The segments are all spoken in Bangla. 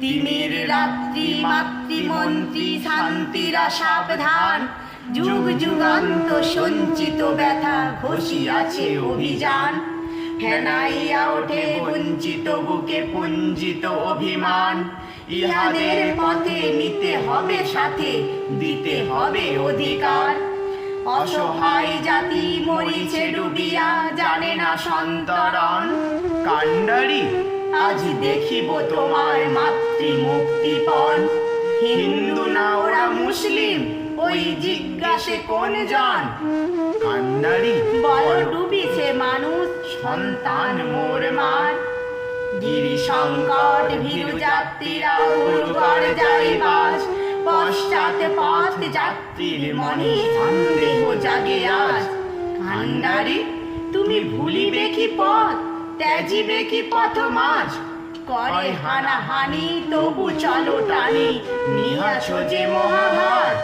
তিমির রাত্রি, মাতৃমন্ত্রী শান্তিরা সাবধান। যুগ যুগান্ত সঞ্চিত ব্যথা ঘষিয়াছে অভিযান। ফেনাইয়া ওঠে বঞ্চিত বুকে পুঞ্জিত অভিমান। ইহাদের পথে নিতে হবে সাথে, দিতে হবে অধিকার। অসহায় জাতি মরিছে ডুবিয়া, জানে না সন্তরণ। কান্ডারি আজ দেখিব তোমার মাতৃ মুক্তিপণ হিন্দু না ওরা মুসলিম ওই জিজ্ঞাসে কোন জন? কান্ডারি বল ডুবিছে মানুষ সন্তান মোর মার গিরি সংকট ভীরু যাত্রীরা গুরুগর যাই বাস পশ্চাৎ পথ যাত্রীর মনে সন্দেহ জাগে আজ। কান্ডারি তুমি ভুলিবে কি পথ? ত্যাজিবে কি পথ মাঝ? করে হানাহানি তবু চলো টানি। নিহাছ যে মহাভার।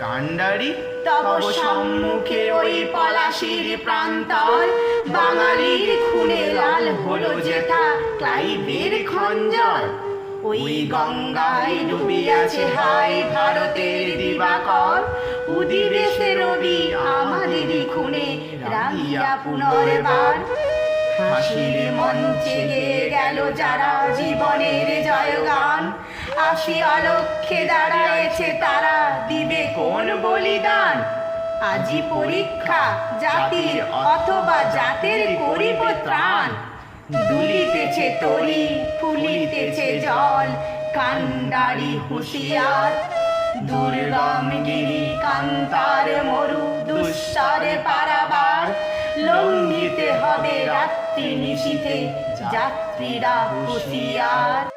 কান্ডারি তব সম্মুখে ওই পলাশির প্রান্তর। বাঙালির খুনে লাল হলো যেটা ক্লাইভের খঞ্জর। ওই গঙ্গায় ডুবিয়াছে হাই ভারতের দিবাকর। উদিবে সে রবি আমাদেরই খুনে রাঙিয়া পুনর্বার। হাসির মঞ্চে গেল যারা জীবনের জয়গান। আসি অলক্ষে দাঁড়ায়েছে তারা, দিবে কোন বলিদান? আজি পরীক্ষা জাতির অথবা জাতের করিব ত্রাণ। দুলিতেছে তরি, ফুলিতেছে জল কান্ডারি হুঁশিয়ার। দুর্গম গিরি কান্তার মরু, দুঃসারে পারাবার লঙ্ঘিতে হবে রাত্রি নিশীথে যাত্রীরা হুঁশিয়ার।